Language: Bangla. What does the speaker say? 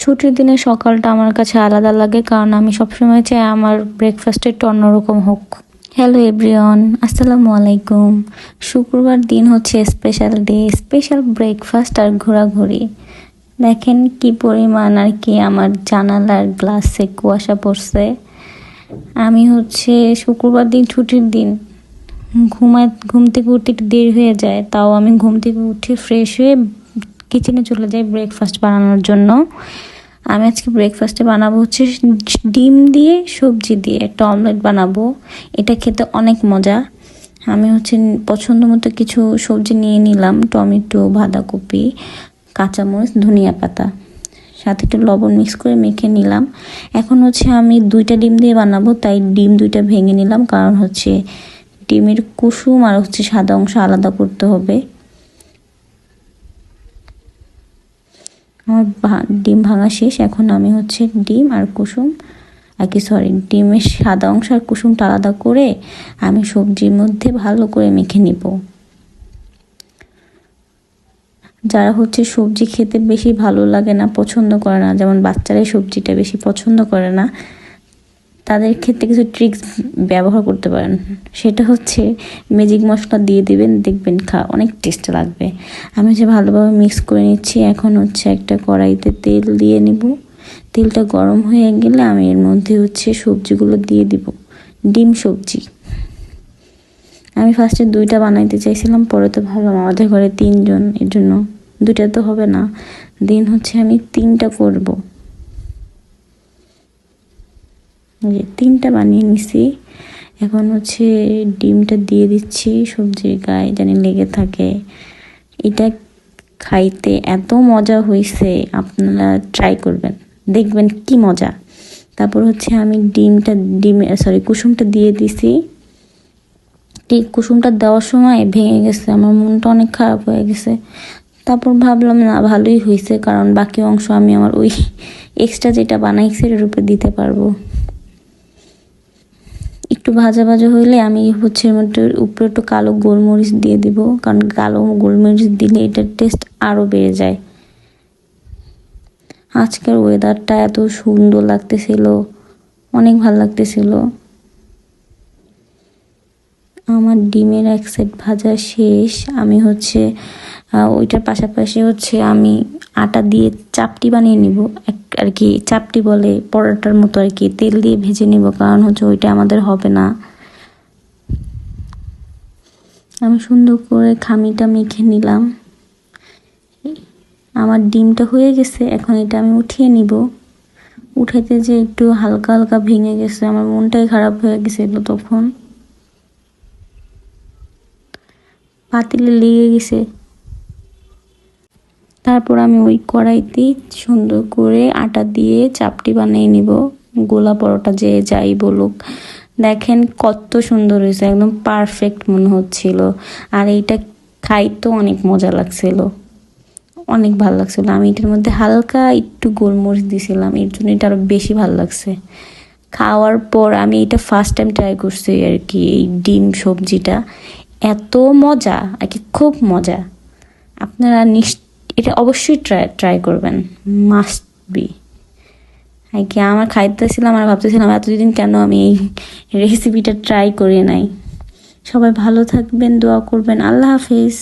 ছুটির দিনে সকালটা আমার কাছে আলাদা লাগে, কারণ আমি সবসময় চাই আমার ব্রেকফাস্টটা একটু অন্যরকম হোক। হ্যালো এভরিওয়ান আসসালামু আলাইকুম। শুক্রবার দিন হচ্ছে স্পেশাল ডে স্পেশাল ব্রেকফাস্ট আর ঘোরাঘুরি। দেখেন কি পরিমাণ আর কি আমার জানালার গ্লাসে কুয়াশা পড়ছে। আমি হচ্ছে শুক্রবার দিন ছুটির দিন ঘুমায়, ঘুম থেকে উঠতে একটু দেরি হয়ে যায়, তাও আমি ঘুম থেকে উঠে ফ্রেশ হয়ে কিচেনে চলে যাই ব্রেকফাস্ট বানানোর জন্য। আমি আজকে ব্রেকফাস্টে বানাবো হচ্ছে ডিম দিয়ে সবজি দিয়ে, একটা অমলেট বানাবো। এটা খেতে অনেক মজা। আমি হচ্ছে পছন্দ মতো কিছু সবজি নিয়ে নিলাম, টমেটো, বাঁধাকপি, কাঁচামরিচ, ধনিয়া পাতা। সাথে একটু লবণ মিক্স করে মেখে নিলাম। এখন হচ্ছে আমি দুইটা ডিম দিয়ে বানাবো, তাই ডিম দুইটা ভেঙে নিলাম। কারণ হচ্ছে ডিমের কুসুম আর হচ্ছে সাদা অংশ আলাদা করতে হবে। আমার ডিম ভাঙা শেষ। এখন আমি হচ্ছে ডিম আর কুসুম। আর কি সরি ডিমের সাদা অংশ আর কুসুমটা আলাদা করে আমি সবজির মধ্যে ভালো করে মেখে নিব। যারা হচ্ছে সবজি খেতে বেশি ভালো লাগে না, পছন্দ করে না, যেমন বাচ্চারাই সবজিটা বেশি পছন্দ করে না তাদের ক্ষেত্রে কিছু ট্রিক্স ব্যবহার করতে পারেন। সেটা হচ্ছে ম্যাজিক মশলা দিয়ে দিবেন, দেখবেন খা, অনেক টেস্ট লাগবে। আমি যে ভালোভাবে মিক্স করে নিচ্ছি, এখন হচ্ছে একটা কড়াইতে তেল দিয়ে নিব। তেলটা গরম হয়ে গেলে আমি এর মধ্যে হচ্ছে সবজিগুলো দিয়ে দিব। ডিম, সবজি। আমি ফার্স্টে দুইটা বানাইতে চাইছিলাম, পরে তো ভাবলাম আমাদের ঘরে তিনজন, এর জন্য দুইটা তো হবে না। দিন হচ্ছে আমি তিনটা করব। যে তিনটা বানিয়ে নিছি। এখন হচ্ছে ডিমটা দিয়ে দিচ্ছি সবজির গায়ে, জানি লেগে থাকে। এটা খাইতে এত মজা হয়েছে আপনারা ট্রাই করবেন। দেখবেন কি মজা। তারপর হচ্ছে আমি ডিমটা, ডিমে সরি কুসুমটা দিয়ে দিছি। ঠিক কুসুমটা দেওয়ার সময় ভেঙে গেছে, আমার মনটা অনেক খারাপ হয়ে গেছে। তারপর ভাবলাম, না, ভালোই হয়েছে কারণ বাকি অংশ আমি আমার ওই এক্সট্রা যেটা বানাইছি এর উপরে দিতে পারব। একটু ভাজা ভাজা হইলে আমি হচ্ছে মধ্যে উপরে একটু কালো গোলমরিচ দিয়ে দিব। কারণ কালো গোলমরিচ দিলে এটার টেস্ট আরও বেড়ে যায়। আজকের ওয়েদারটা এত সুন্দর লাগতেছিল। অনেক ভালো লাগতেছিল। আমার ডিমের এক সেট ভাজা শেষ। আমি হচ্ছে ওইটার পাশাপাশি হচ্ছে আমি আটা দিয়ে চাপটি বানিয়ে নিব। এক আর কি চাপটি বলে পরোটার মতো আর কি। তেল দিয়ে ভেজে নিব কারণ হচ্ছে ওইটা আমাদের হবে না। আমি সুন্দর করে খামিটা মেখে নিলাম। আমার ডিমটা হয়ে গেছে, এখন এটা আমি উঠিয়ে নিব। উঠাইতে যে একটু হালকা হালকা ভেঙে গেছে, আমার মনটাই খারাপ হয়ে গেছিল তখন। পাতিলে লেগে গেছে। তারপর আমি ওই কড়াইতে সুন্দর করে আটা দিয়ে চাপটি বানিয়ে নিব। গোলা পরোটা যে যাই বলুক। দেখেন কত সুন্দর হয়েছে, একদম পারফেক্ট মনে হচ্ছিল। আর এইটা খাইতেও অনেক মজা লাগছিল। অনেক ভালো লাগছিল। আমি এটার মধ্যে হালকা একটু গোলমরিচ দিয়েছিলাম এর জন্য এটা আরও বেশি ভালো লাগছে। খাওয়ার পর আমি এটা ফার্স্ট টাইম ট্রাই করছি আর কি, এই ডিম সবজিটা। এত মজা, আর কি খুব মজা। আপনারা নিশ্চয় এটা অবশ্যই ট্রাই ট্রাই করবেন। মাস্ট বি আর কি আমার খাইতেছিলাম, আর ভাবতেছিলাম এতদিন কেন আমি এই রেসিপিটা ট্রাই করি নাই। সবাই ভালো থাকবেন, দোয়া করবেন। আল্লাহ হাফিজ।